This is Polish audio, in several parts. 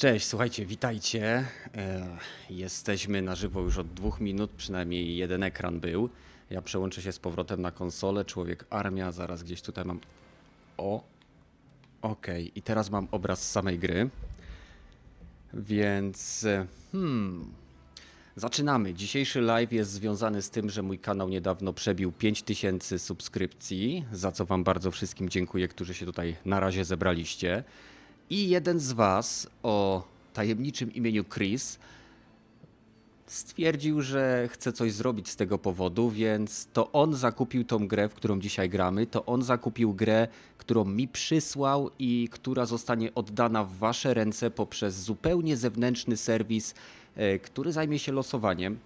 Cześć, słuchajcie, witajcie. E, jesteśmy na żywo już od dwóch minut, przynajmniej jeden ekran był. Ja przełączę się z powrotem na konsolę, człowiek armia, zaraz gdzieś tutaj mam... O, okej, i teraz mam obraz samej gry. Więc, e, hmm, zaczynamy. Dzisiejszy live jest związany z tym, że mój kanał niedawno przebił 5000 subskrypcji, za co wam bardzo wszystkim dziękuję, którzy się tutaj na razie zebraliście. I jeden z Was o tajemniczym imieniu Chris stwierdził, że chce coś zrobić z tego powodu, więc to on zakupił tą grę, w którą dzisiaj gramy. To on zakupił grę, którą mi przysłał i która zostanie oddana w Wasze ręce poprzez zupełnie zewnętrzny serwis, e, który zajmie się losowaniem.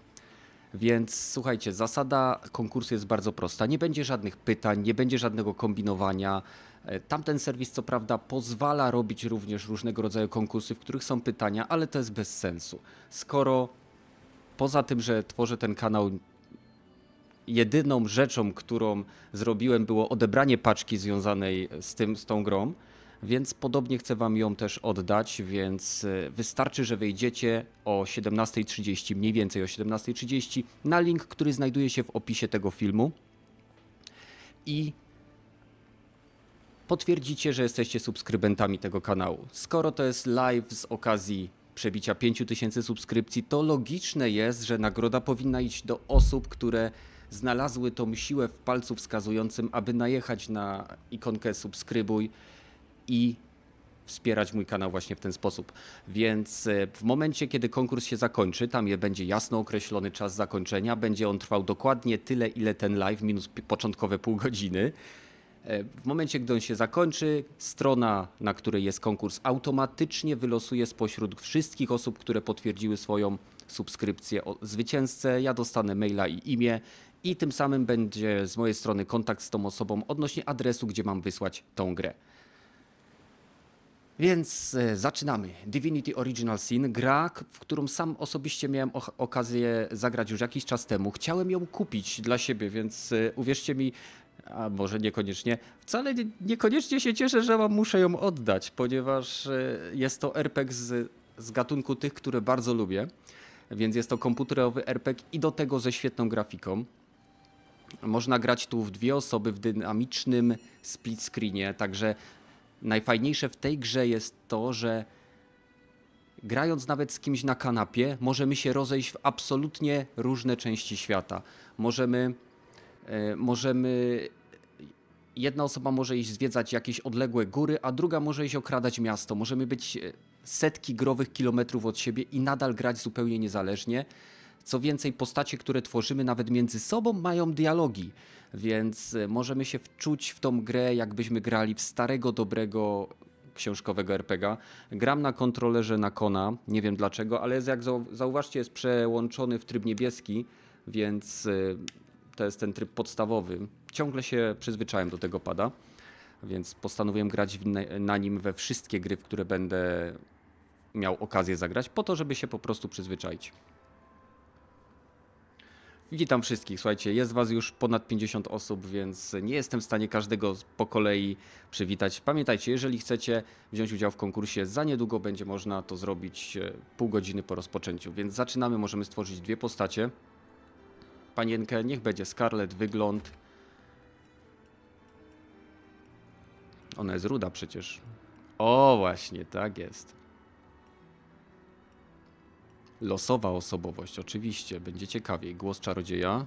Więc słuchajcie, zasada konkursu jest bardzo prosta. Nie będzie żadnych pytań, nie będzie żadnego kombinowania. E, Tamten serwis, co prawda, pozwala robić również różnego rodzaju konkursy, w których są pytania, ale to jest bez sensu. Skoro poza tym, że tworzę ten kanał, jedyną rzeczą, którą zrobiłem, było odebranie paczki związanej z, tym, z tą grą, więc podobnie chcę Wam ją też oddać, więc e, wystarczy, że wejdziecie o 17.30, mniej więcej o 17.30, na link, który znajduje się w opisie tego filmu i potwierdzicie, że jesteście subskrybentami tego kanału. Skoro to jest live z okazji przebicia 5000 subskrypcji, to logiczne jest, że nagroda powinna iść do osób, które znalazły tą siłę w palcu wskazującym, aby najechać na ikonkę subskrybuj i wspierać mój kanał właśnie w ten sposób. Więc e, w momencie, kiedy konkurs się zakończy, tam będzie jasno określony czas zakończenia, będzie on trwał dokładnie tyle, ile ten live, minus początkowe pół godziny. E, W momencie, gdy on się zakończy, strona, na której jest konkurs, automatycznie wylosuje spośród wszystkich osób, które potwierdziły swoją subskrypcję o zwycięzcę. Ja dostanę maila i imię i tym samym będzie z mojej strony kontakt z tą osobą odnośnie adresu, gdzie mam wysłać tą grę. Więc e, zaczynamy. Divinity Original Sin, gra, w którą sam osobiście miałem okazję zagrać już jakiś czas temu. Chciałem ją kupić dla siebie, więc e, uwierzcie mi, a może niekoniecznie, wcale nie, niekoniecznie się cieszę, że wam muszę ją oddać, ponieważ e, jest to RPG z, z gatunku tych, które bardzo lubię. Więc jest to komputerowy RPG i do tego ze świetną grafiką. Można grać tu w dwie osoby w dynamicznym split screenie, także najfajniejsze w tej grze jest to, że grając nawet z kimś na kanapie, możemy się rozejść w absolutnie różne części świata. Możemy, możemy jedna osoba może iść zwiedzać jakieś odległe góry, a druga może iść okradać miasto. Możemy być e, setki growych kilometrów od siebie i nadal grać zupełnie niezależnie. Co więcej, postacie, które tworzymy nawet między sobą, mają dialogi, więc e, możemy się wczuć w tą grę, jakbyśmy grali w starego, dobrego książkowego RPGa. Gram na kontrolerze na Kona, nie wiem dlaczego, ale jak zau- zauważcie, jest przełączony w tryb niebieski, więc to jest ten tryb podstawowy. Ciągle się przyzwyczaiłem do tego pada, więc postanowiłem grać na nim we wszystkie gry, w które będę miał okazję zagrać, po to, żeby się po prostu przyzwyczaić. Witam wszystkich, słuchajcie, jest was już ponad 50 osób, więc nie jestem w stanie każdego po kolei przywitać. Pamiętajcie, jeżeli chcecie wziąć udział w konkursie, za niedługo będzie można to zrobić e, pół godziny po rozpoczęciu, więc zaczynamy, możemy stworzyć dwie postacie. Panienkę, niech będzie Scarlett, wygląd. Ona jest ruda przecież. O, właśnie, tak jest. Losowa osobowość, oczywiście, będzie ciekawiej. Głos czarodzieja.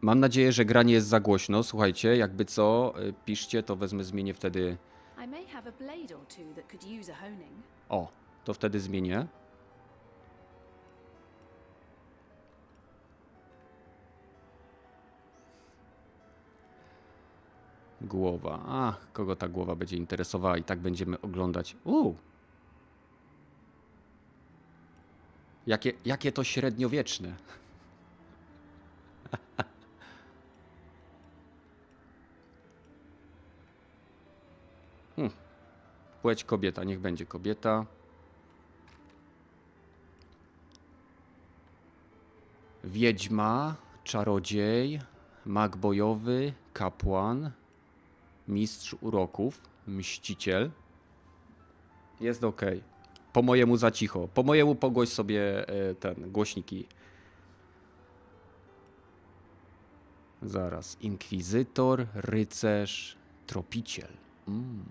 Mam nadzieję, że granie jest za głośno. Słuchajcie, jakby co, y, piszcie, to wezmę, zmienię wtedy. O, to wtedy zmienię. Głowa. Ach, kogo ta głowa będzie interesowała i tak będziemy oglądać. Uuu. Jakie, jakie to średniowieczne. Hmm. Płeć kobieta, niech będzie kobieta. Wiedźma, czarodziej, mag bojowy, kapłan, mistrz uroków. Mściciel. Jest ok. Po mojemu za cicho. Po mojemu pogłoś sobie e, ten, głośniki. Zaraz. Inkwizytor, rycerz, tropiciel. Mm.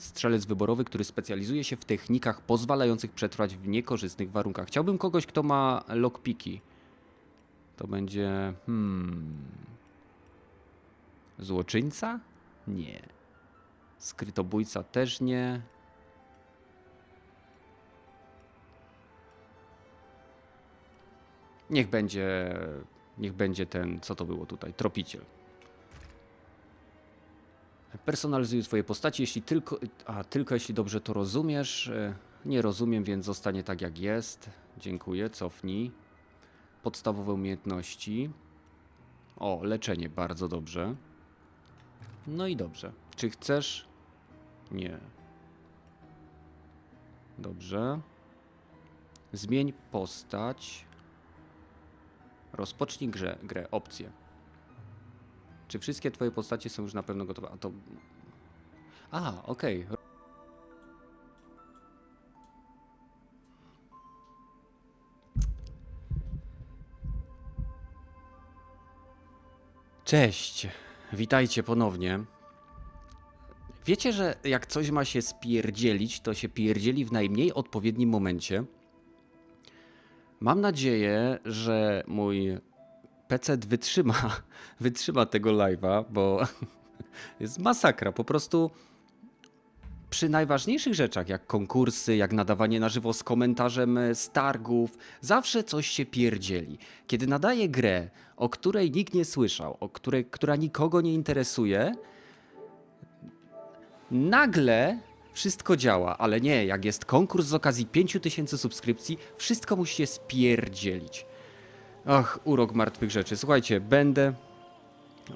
Strzelec wyborowy, który specjalizuje się w technikach pozwalających przetrwać w niekorzystnych warunkach. Chciałbym kogoś, kto ma lockpiki. To będzie. Hmm. Złoczyńca? Nie. Skrytobójca też nie. Niech będzie. Niech będzie ten, co to było tutaj, tropiciel. Personalizuj swoje postaci, jeśli tylko, a tylko jeśli dobrze to rozumiesz. E, Nie rozumiem, więc zostanie tak jak jest. Dziękuję, cofnij. Podstawowe umiejętności. O, leczenie, bardzo dobrze. No i dobrze. Czy chcesz? Nie. Dobrze. Zmień postać. Rozpocznij grę, grę, opcję. Czy wszystkie twoje postacie są już na pewno gotowe? A to... A, okej. Cześć. Witajcie ponownie. Wiecie, że jak coś ma się spierdzielić, to się pierdzieli w najmniej odpowiednim momencie. Mam nadzieję, że mój PC wytrzyma, wytrzyma tego live'a, bo jest masakra. Po prostu przy najważniejszych rzeczach, jak konkursy, jak nadawanie na żywo z komentarzem e, z targów, zawsze coś się pierdzieli. Kiedy nadaję grę, o której nikt nie słyszał, o której, która nikogo nie interesuje, nagle wszystko działa, ale nie, jak jest konkurs z okazji 5000 subskrypcji, wszystko musi się spierdzielić. Ach, urok martwych rzeczy. Słuchajcie, będę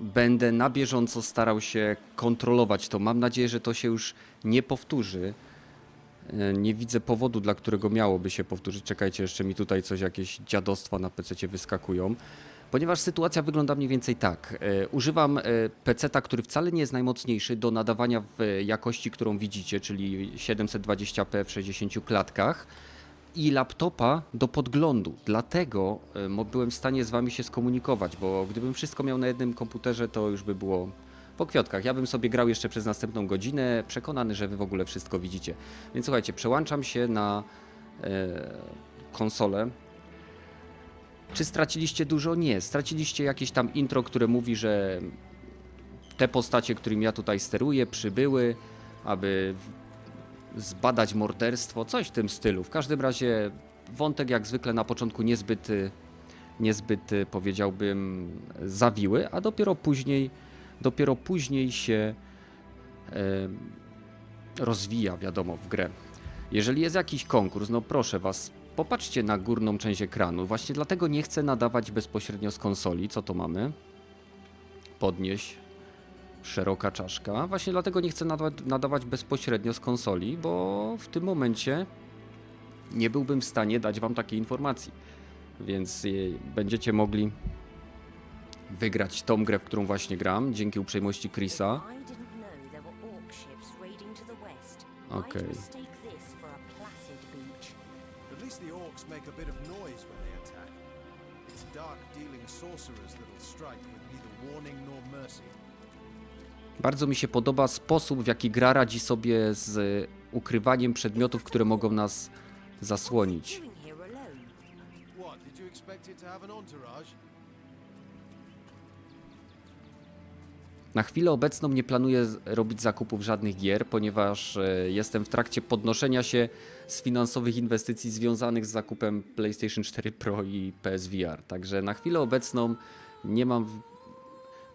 będę na bieżąco starał się kontrolować to. Mam nadzieję, że to się już nie powtórzy. E, Nie widzę powodu, dla którego miałoby się powtórzyć. Czekajcie, jeszcze mi tutaj coś, jakieś dziadostwa na PC wyskakują. Ponieważ sytuacja wygląda mniej więcej tak. E, Używam e, PC-ta, który wcale nie jest najmocniejszy do nadawania w jakości, którą widzicie, czyli 720p w 60 klatkach i laptopa do podglądu. Dlatego byłem w stanie z wami się skomunikować, bo gdybym wszystko miał na jednym komputerze, to już by było po kwiatkach. Ja bym sobie grał jeszcze przez następną godzinę, przekonany, że wy w ogóle wszystko widzicie. Więc słuchajcie, przełączam się na e, konsolę. Czy straciliście dużo? Nie. Straciliście jakieś tam intro, które mówi, że te postacie, którymi ja tutaj steruję, przybyły, aby zbadać morderstwo, coś w tym stylu. W każdym razie wątek jak zwykle na początku niezbyt, y, niezbyt y, powiedziałbym zawiły, a dopiero później, dopiero później się em, rozwija, wiadomo, w grę. Jeżeli jest jakiś konkurs, no proszę was, popatrzcie na górną część ekranu. Właśnie dlatego nie chcę nadawać bezpośrednio z konsoli. Co to mamy? Podnieś szeroka czaszka. Właśnie dlatego nie chcę nadawać, nadawać bezpośrednio z konsoli, bo w tym momencie nie byłbym w stanie dać wam takiej informacji. Więc y, będziecie mogli wygrać tą grę, w którą właśnie gram, dzięki uprzejmości Chrisa. West. Okay. It's dark-dealing sorcerers that'll strike with neither warning nor mercy. Bardzo mi się podoba sposób, w jaki gra radzi sobie z ukrywaniem przedmiotów, które mogą nas zasłonić. Na chwilę obecną nie planuję robić zakupów żadnych gier, ponieważ e, jestem w trakcie podnoszenia się z finansowych inwestycji związanych z zakupem PlayStation 4 Pro i PSVR. Także na chwilę obecną nie mam.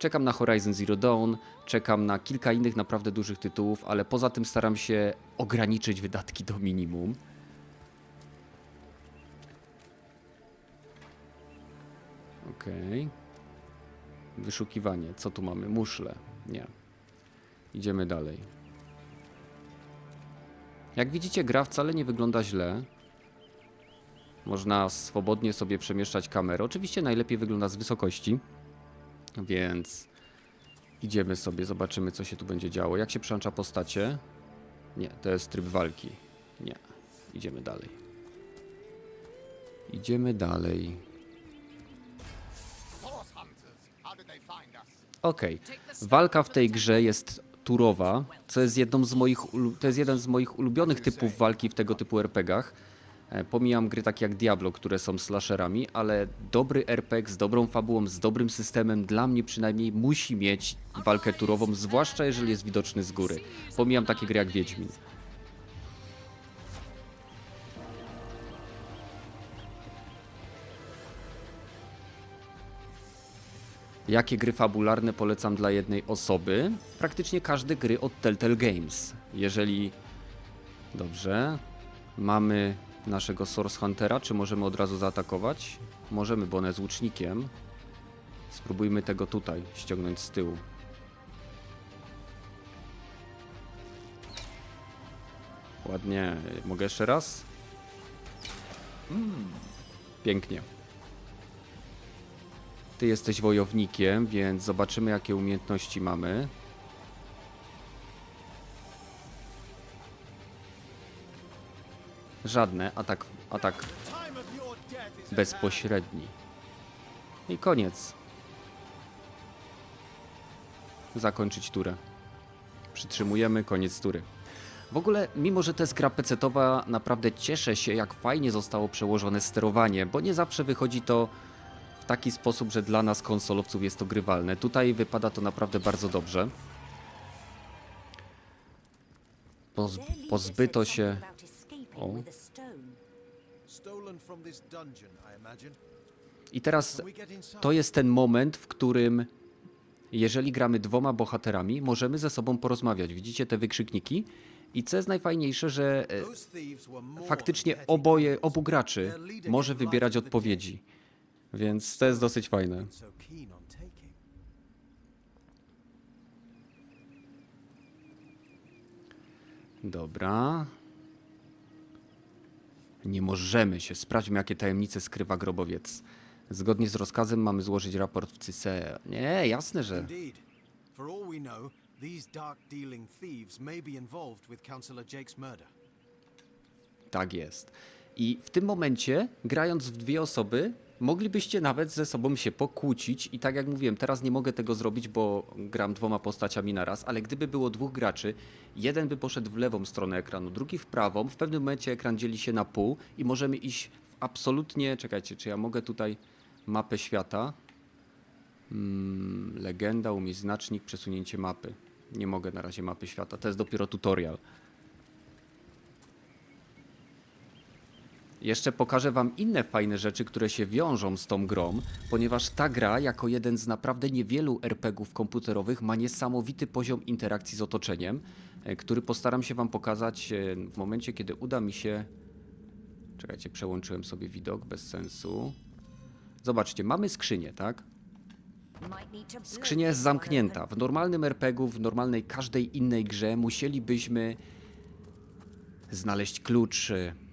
Czekam na Horizon Zero Dawn, czekam na kilka innych naprawdę dużych tytułów, ale poza tym staram się ograniczyć wydatki do minimum. Okej. Wyszukiwanie. Co tu mamy? Muszle. Nie. Idziemy dalej. Jak widzicie, gra wcale nie wygląda źle. Można swobodnie sobie przemieszczać kamerę. Oczywiście najlepiej wygląda z wysokości, więc Idziemy sobie, zobaczymy co się tu będzie działo. Jak się przełącza postacie? Nie, to jest tryb walki. Nie. Idziemy dalej. Idziemy dalej. Okej. Walka w tej grze jest turowa, co jest jedną z moich, to jest jeden z moich ulubionych typów walki w tego typu RPGach. E, Pomijam gry takie jak Diablo, które są slasherami, ale dobry RPG z dobrą fabułą, z dobrym systemem, dla mnie przynajmniej musi mieć walkę turową, zwłaszcza jeżeli jest widoczny z góry. Pomijam takie gry jak Wiedźmin. Jakie gry fabularne polecam dla jednej osoby? Praktycznie każde gry od Telltale Games. Jeżeli. Dobrze. Mamy naszego Source Huntera, czy możemy od razu zaatakować? Możemy, bo on jest łucznikiem. Spróbujmy tego tutaj ściągnąć z tyłu. Ładnie. Mogę jeszcze raz? Pięknie. Ty jesteś wojownikiem, więc zobaczymy jakie umiejętności mamy. Żadne, atak, atak bezpośredni. I koniec. Zakończyć turę. Przytrzymujemy, koniec tury. W ogóle, mimo że to jest gra pecetowa, naprawdę cieszę się, jak fajnie zostało przełożone sterowanie, bo nie zawsze wychodzi to w taki sposób, że dla nas konsolowców jest to grywalne. Tutaj wypada to naprawdę bardzo dobrze. Pozbyto się... I teraz to jest ten moment, w którym jeżeli gramy dwoma bohaterami, możemy ze sobą porozmawiać. Widzicie te wykrzykniki? I co jest najfajniejsze, że e, faktycznie oboje, obu graczy może wybierać odpowiedzi. Więc to jest dosyć fajne. Dobra. Nie możemy się. Sprawdźmy, jakie tajemnice skrywa grobowiec. Zgodnie z rozkazem mamy złożyć raport w CISE. Nie, jasne, że. Indeed. For all we know, these dark dealing thieves may be involved with Councillor Jake's murder. Tak jest. I w tym momencie, grając w dwie osoby, moglibyście nawet ze sobą się pokłócić. I tak jak mówiłem, teraz nie mogę tego zrobić, bo gram dwoma postaciami na raz, ale gdyby było dwóch graczy, jeden by poszedł w lewą stronę ekranu, drugi w prawą, w pewnym momencie ekran dzieli się na pół i możemy iść w absolutnie. Czekajcie, czy ja mogę tutaj mapę świata? Mm, legenda, umieć znacznik, przesunięcie mapy. Nie mogę na razie mapy świata. To jest dopiero tutorial. Jeszcze pokażę Wam inne fajne rzeczy, które się wiążą z tą grą, ponieważ ta gra, jako jeden z naprawdę niewielu RPGów komputerowych, ma niesamowity poziom interakcji z otoczeniem, e, który postaram się Wam pokazać e, w momencie, kiedy uda mi się. Czekajcie, przełączyłem sobie widok bez sensu. Zobaczcie, mamy skrzynię, tak? Skrzynia jest zamknięta. W normalnym RPG-u, w normalnej każdej innej grze musielibyśmy znaleźć klucz, y,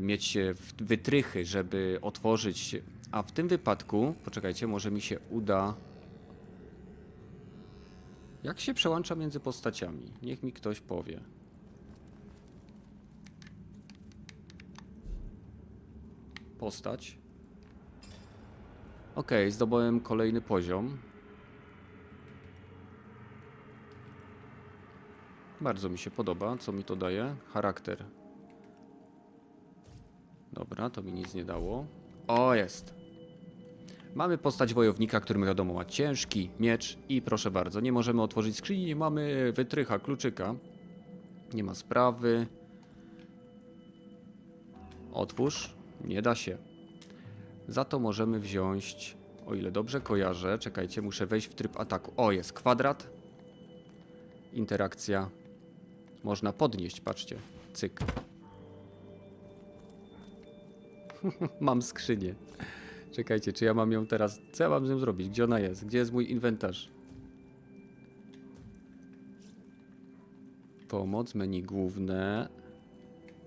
mieć y, w- wytrychy, żeby otworzyć. A w tym wypadku, poczekajcie, może mi się uda. Jak się przełącza między postaciami? Niech mi ktoś powie. Postać. Ok, zdobyłem kolejny poziom. Bardzo mi się podoba, co mi to daje. Charakter. Dobra, to mi nic nie dało. O, jest. Mamy postać wojownika, który wiadomo ma ciężki miecz i proszę bardzo, nie możemy otworzyć skrzyni, nie mamy wytrycha, kluczyka. Nie ma sprawy. Otwórz. Nie da się. Za to możemy wziąć, o ile dobrze kojarzę, czekajcie, muszę wejść w tryb ataku. O, jest kwadrat. Interakcja. Można podnieść, patrzcie. Cyk. mam skrzynię. Czekajcie, czy ja mam ją teraz. Co ja mam z nią zrobić? Gdzie ona jest? Gdzie jest mój inwentarz? Pomoc, menu główne.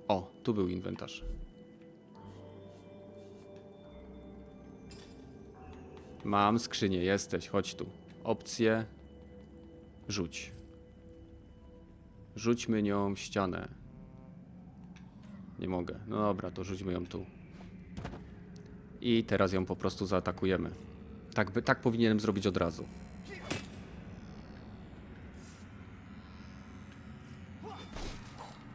O, tu był inwentarz. Mam skrzynię, jesteś, chodź tu. Opcje. Rzuć. Rzućmy nią ścianę. Nie mogę. No dobra, to rzućmy ją tu. I teraz ją po prostu zaatakujemy. Tak, by, tak powinienem zrobić od razu.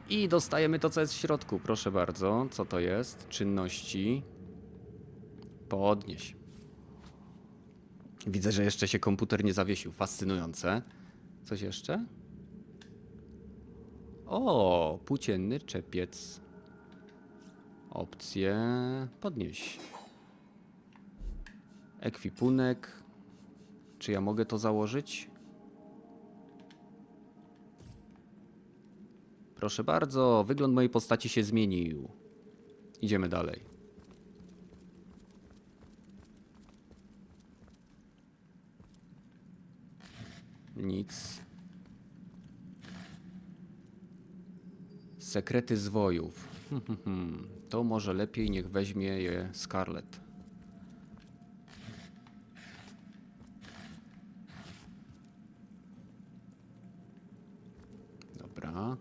I dostajemy to, co jest w środku. Proszę bardzo. Co to jest? Czynności. Podnieś. Widzę, że jeszcze się komputer nie zawiesił. Fascynujące. Coś jeszcze? O, płócienny czepiec. Opcje. Podnieś. Ekwipunek. Czy ja mogę to założyć? Proszę bardzo, wygląd mojej postaci się zmienił. Idziemy dalej. Nic. Sekrety zwojów. To może lepiej niech weźmie je Scarlet. Dobra.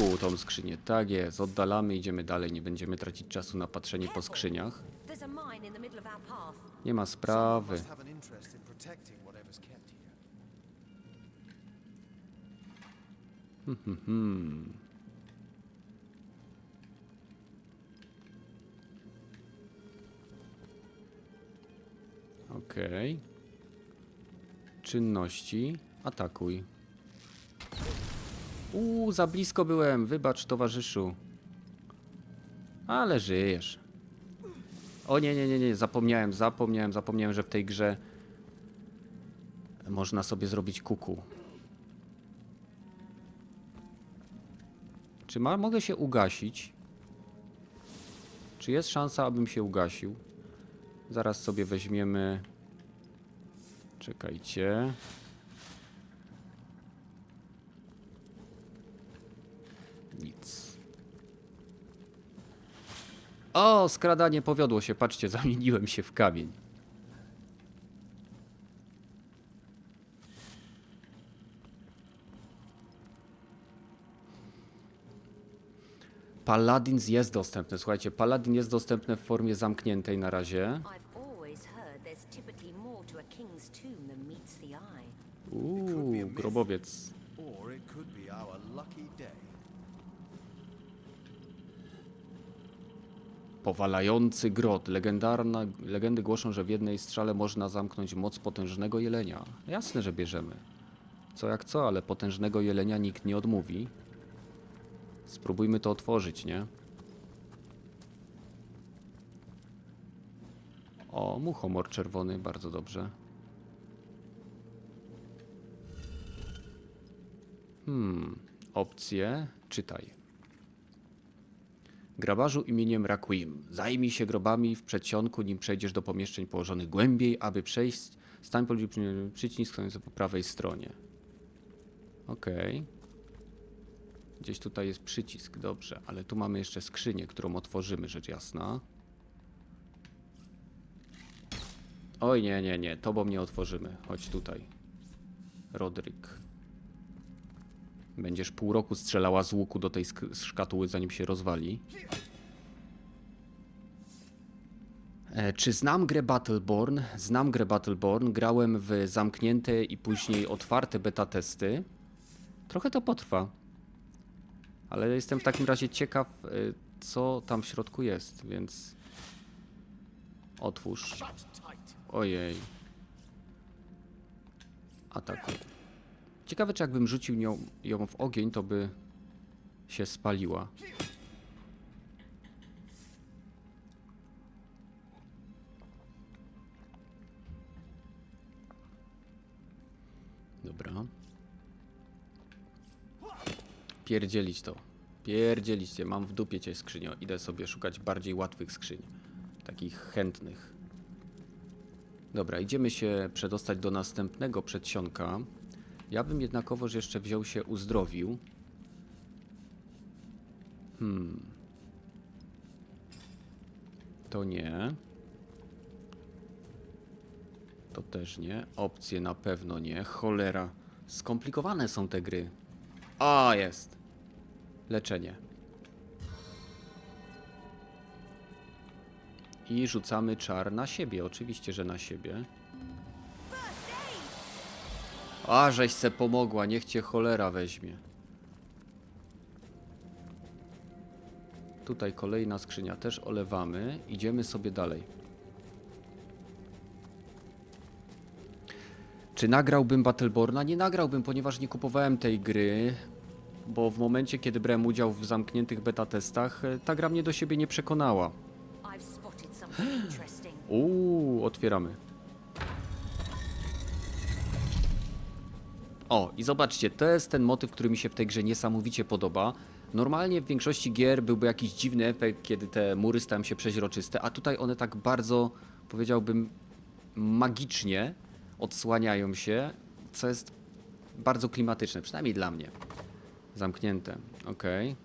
Łuku tą skrzynię. Tak jest, oddalamy, idziemy dalej. Nie będziemy tracić czasu na patrzenie po skrzyniach. Nie ma sprawy. Whatever's kept here. Okej. Czynności. Atakuj. Uuu, za blisko byłem. Wybacz, towarzyszu. Ale żyjesz. O nie, nie, nie, nie. Zapomniałem, zapomniałem, zapomniałem, że w tej grze można sobie zrobić kuku. Czy ma, mogę się ugasić? Czy jest szansa, abym się ugasił? Zaraz sobie weźmiemy. Czekajcie. Nic. O, skradanie powiodło się. Patrzcie, zamieniłem się w kamień. Paladins jest dostępny. Słuchajcie, Paladin jest dostępny w formie zamkniętej na razie. Uuu, grobowiec. Or it could be our lucky day. Powalający grot. Legendarna, legendy głoszą, że w jednej strzale można zamknąć moc potężnego jelenia. Jasne, że bierzemy. Co jak co, ale potężnego jelenia nikt nie odmówi. Spróbujmy to otworzyć, nie? O, muchomor czerwony, bardzo dobrze. Hmm, opcje, czytaj. Grabarzu imieniem Raquim, zajmij się grobami w przedsionku, nim przejdziesz do pomieszczeń położonych głębiej, aby przejść, stań po przycisk stojący po prawej stronie. Okej. Gdzieś tutaj jest przycisk, dobrze, ale tu mamy jeszcze skrzynię, którą otworzymy, rzecz jasna. Oj, nie, nie, nie, tobą nie otworzymy. Chodź tutaj. Rodryk. Będziesz pół roku strzelała z łuku do tej szkatuły, zanim się rozwali. E, czy znam grę Battleborn? Znam grę Battleborn. Grałem w zamknięte i później otwarte beta testy. Trochę to potrwa. Ale jestem w takim razie ciekaw, e, co tam w środku jest, więc. Otwórz. Ojej. Atakuj. Ciekawe, czy jakbym rzucił nią, ją w ogień, to by się spaliła. Dobra. Pierdzielić to. Pierdzielić cię. Mam w dupie cię skrzynio. Idę sobie szukać bardziej łatwych skrzyń. Takich chętnych. Dobra, idziemy się przedostać do następnego przedsionka. Ja bym jednakowoż jeszcze wziął się uzdrowił. Hmm. To nie. To też nie. Opcje na pewno nie. Cholera. Skomplikowane są te gry. A, jest. Leczenie. I rzucamy czar na siebie. Oczywiście, że na siebie. A, żeś se pomogła. Niech cię cholera weźmie. Tutaj kolejna skrzynia. Też olewamy. Idziemy sobie dalej. Czy nagrałbym Battleborna? Nie nagrałbym, ponieważ nie kupowałem tej gry, bo w momencie, kiedy brałem udział w zamkniętych beta testach, e, ta gra mnie do siebie nie przekonała. Uuu, otwieramy. O, i zobaczcie, to jest ten motyw, który mi się w tej grze niesamowicie podoba. Normalnie w większości gier byłby jakiś dziwny efekt, kiedy te mury stają się przeźroczyste, a tutaj one tak bardzo, powiedziałbym, magicznie odsłaniają się, co jest bardzo klimatyczne, przynajmniej dla mnie. Zamknięte, okej.